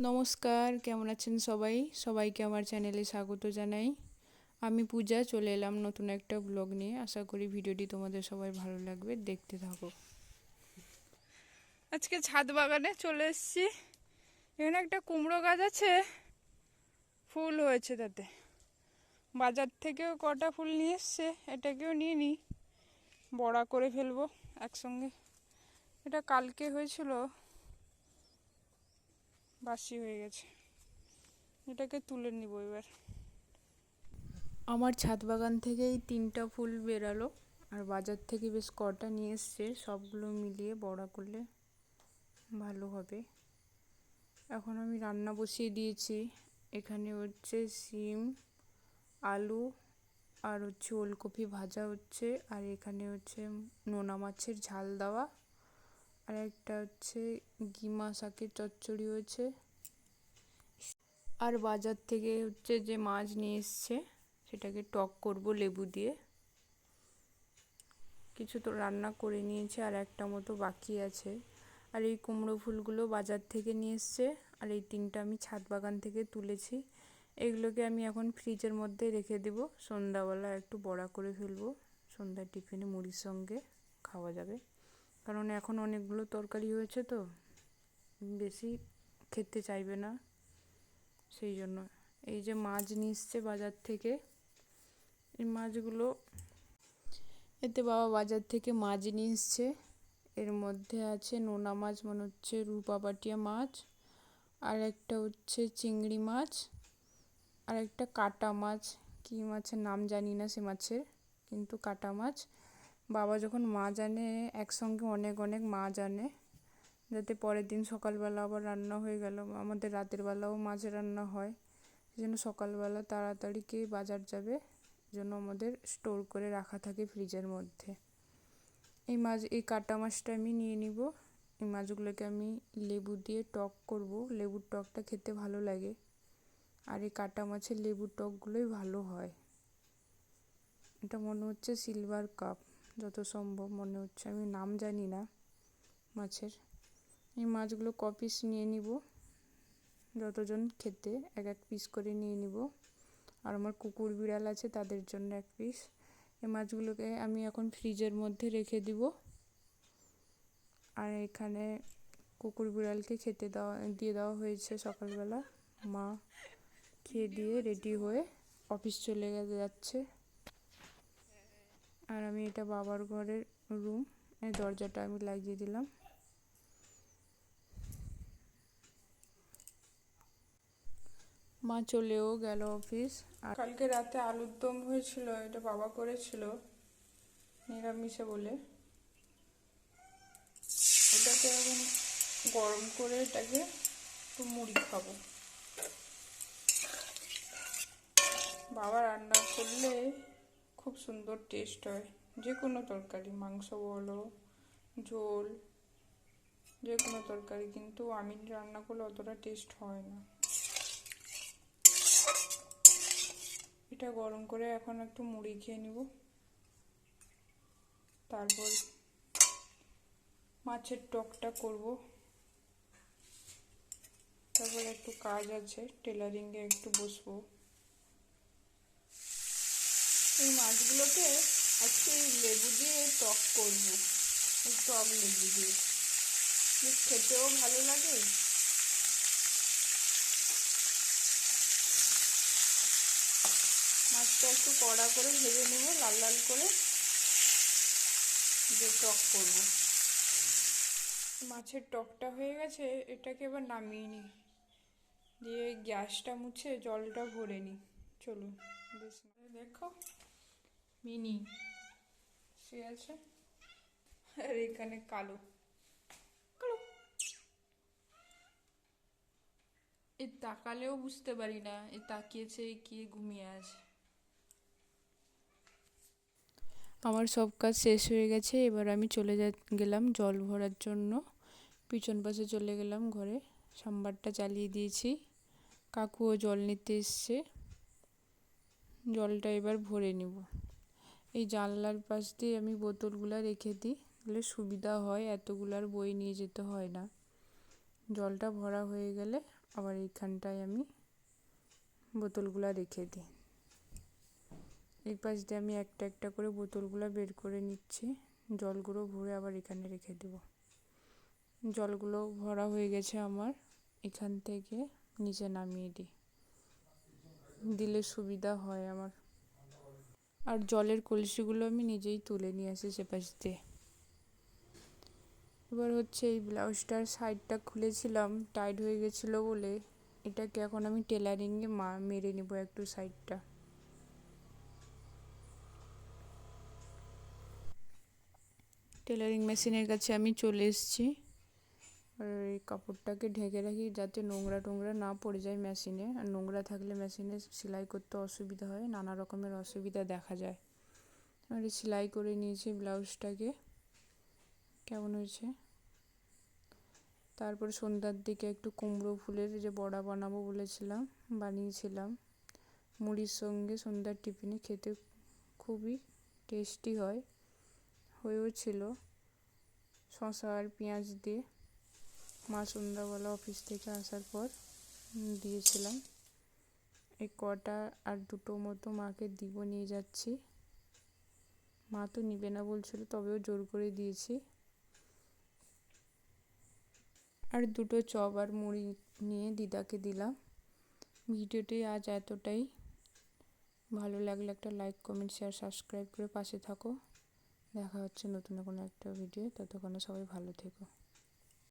নমস্কার, কেমন আছেন সবাই? সবাইকে আমার চ্যানেলে স্বাগত জানাই। আমি পূজা, চলে এলাম নতুন একটা ব্লগ নিয়ে। আশা করি ভিডিওটি তোমাদের সবাই ভালো লাগবে। দেখতে থাকো। আজকে ছাদ বাগানে চলে এসেছি। এখানে একটা কুমড়ো গাছ আছে। ফুল হয়েছে তাতে। বাজার থেকেও কটা ফুল নিয়ে এসছে, এটাকেও নিয়ে নিই। বড়া করে ফেলব একসঙ্গে। এটা কালকে হয়েছিল। বাসি হয়ে গেছে। এটাকে তুলে নিব এবার। আমার ছাদ বাগান থেকেই তিনটা ফুল বেরালো, আর বাজার থেকে বেশ কটা নিয়ে এসছে, সবগুলো মিলিয়ে বড়া করলে ভালো হবে। এখন আমি রান্না বসিয়ে দিয়েছি। এখানে হচ্ছে সিম, আলু, আর হচ্ছে ওলকপি ভাজা হচ্ছে, আর এখানে হচ্ছে নোনা মাছের ঝাল দেওয়া। আর একটা হচ্ছে গিমা শাকের চচ্চড়ি হয়েছে। আর বাজার থেকে হচ্ছে যে মাছ নিয়ে এসছে, সেটাকে টক করব লেবু দিয়ে। কিছু তো রান্না করে নিয়েছে আর একটা মতো বাকি আছে। আর এই কুমড়ো ফুলগুলো বাজার থেকে নিয়ে এসছে, আর এই তিনটা আমি ছাদ বাগান থেকে তুলেছি। এগুলোকে আমি এখন ফ্রিজের মধ্যে রেখে দেবো, সন্ধ্যাবেলা একটু বড়া করে ফেলব, সন্ধ্যার টিফিনে মুড়ির সঙ্গে খাওয়া যাবে। কারণ এখন অনেকগুলো তরকারি হয়েছে তো, বেশি খেতে চাইবে না। সেই জন্য এই যে মাছ নিয়ে বাজার থেকে, এই মাছগুলো, এতে বাবা বাজার থেকে মাছ নিয়ে এর মধ্যে আছে নোনা মাছ, মনে হচ্ছে রূপাবাটিয়া মাছ, আর একটা হচ্ছে চিংড়ি মাছ, আর একটা কাটা মাছ। কী মাছের নাম জানি না সে মাছের, কিন্তু কাটা মাছ। বাবা যখন মাছ আনে একসঙ্গে অনেক অনেক মাছ আনে যাতে পরের দিন সকালবেলা আবার রান্না হয়ে গেল। আমাদের রাতের বেলাও মাছ রান্না হয়। সেই জন্য সকালবেলা তাড়াতাড়ি কে বাজার যাবে জন্য আমাদের স্টোর করে রাখা থাকে ফ্রিজের মধ্যে। এই মাছ এই কাটা মাছটা আমি নিয়ে নিব। এই মাছগুলোকে আমি লেবু দিয়ে টক করব। লেবুর টকটা খেতে ভালো লাগে। আর এই কাটা মাছের লেবুর টকগুলোই ভালো হয়। এটা মনে হচ্ছে সিলভার কাপ। যত সম্ভব, মনে হচ্ছে। আমি নাম জানি না মাছের। এই মাছগুলো ক পিস নিয়ে নিব। যতজন খেতে এক এক পিস করে নিয়ে নিব। আর আমার কুকুর বিড়াল আছে, তাদের জন্য এক পিস এই মাছগুলোকে আমি এখন ফ্রিজের মধ্যে রেখে দিব। আর এখানে কুকুর বিড়ালকে খেতে দেওয়া, দিয়ে দেওয়া হয়েছে সকালবেলা। মা খেয়ে দিয়ে রেডি হয়ে অফিস চলে যাচ্ছে। আর আমি এটা বাবার ঘরের রুম এই দরজাটা আমি লাগিয়ে দিলাম। মা চলেও গেল অফিস আর কালকে রাতে আলুর দম হয়েছিল, এটা বাবা করেছিল, নিরামিষে বলে। এটাকে এখন গরম করে এটাকে একটু মুড়ি খাব। বাবা রান্না করলে খুব সুন্দর টেস্ট হয়। যে কোনো তরকারি, মাংস বলো, ঝোল যে কোনো তরকারি, কিন্তু আমি রান্না করলে অতটা টেস্ট হয় না। এটা গরম করে এখন একটু মুড়ি খেয়ে নিব। তারপর মাছের টকটা করব। তারপর একটু কাজ আছে টেলারিংয়ে একটু বসবো। এই মাছগুলোকে আজকে লেবু দিয়ে টক করব। টক লেবু দিয়ে। খেতেও ভালো লাগে। মাছটা একটু কড়া করে ভেজে নেব, লাল লাল করে যে টক করব। মাছের টকটা হয়ে গেছে, এটাকে এবার নামিয়ে নিই। দিয়ে গ্যাসটা মুছে জলটা ভরে নিই। চলুন দেখো। মিনি। সে আছে? আর এখানে কালো। কালো। এ তাকালেও বুঝতে পারি না। এ তাকিয়েছে কি ঘুমিয়ে আছে। আমার সব কাজ শেষ হয়ে গেছে। এবার আমি চলে যা গেলাম জল ভরার জন্য। পিছন পাশে চলে গেলাম ঘরে। সাম্বারটা চালিয়ে দিয়েছি। কাকুও জল নিতে এসছে। জলটা এবার ভরে নিব। এই জানলার পাশ দিয়ে আমি বোতলগুলো রেখে দিই তাহলে সুবিধা হয়, এতগুলার বই নিয়ে যেতে হয় না। জলটা ভরা হয়ে গেলে আবার এইখানটায় আমি বোতলগুলো রেখে দিই। এই পাশ দিয়ে আমি একটা একটা করে বোতলগুলো বের করে নিচ্ছি, জলগুলো ভরে আবার এখানে রেখে দেব। জলগুলো ভরা হয়ে গেছে আমার, এখান থেকে নিচে নামিয়ে দিই। দিলে সুবিধা হয় আমার। আর জলের কলসিগুলো আমি নিজেই তুলে নিয়ে আসি সেপাশ দিয়ে। এবার হচ্ছে এই ব্লাউজটার সাইডটা খুলেছিলাম টাইট হয়ে গেছিল বলে এটাকে এখন আমি টেলারিংয়ে মা, মেরে নেব একটু সাইডটা টেলারিং মেশিনের কাছে আমি চলে এসেছি। আর এই কাপড়টাকে ঢেকে রাখি যাতে নোংরা টোংরা না পড়ে যায় মেশিনে। আর নোংরা থাকলে মেশিনে সেলাই করতে অসুবিধা হয়, নানা রকমের অসুবিধা দেখা যায়। আর সেলাই করে নিয়েছি ব্লাউজটাকে। কেমন হয়েছে? তারপর সন্ধ্যার দিকে একটু কুমড়ো ফুলের যে বড়া বানাবো বলেছিলাম, বানিয়েছিলাম। মুড়ির সঙ্গে সন্ধ্যার টিফিনে খেতে খুবই টেস্টি হয়, হয়েও ছিল। শশা আর পেঁয়াজ দিয়ে। মা সন্ধ্যাবেলা অফিস থেকে আসার পর দিয়েছিলাম। এই কটা আর দুটো মতো মাকে দিব নিয়ে যাচ্ছি। মা তো নিবে না বলছিল তবেও জোর করে দিয়েছি। আর দুটো চপ আর মুড়ি নিয়ে দিদাকে দিলাম। ভিডিওটি আজ এতটাই। ভালো লাগলে একটা লাইক কমেন্ট শেয়ার সাবস্ক্রাইব করে পাশে থাকো। দেখা হচ্ছে নতুন কোনো একটা ভিডিও ততক্ষণে সবাই ভালো থেকো।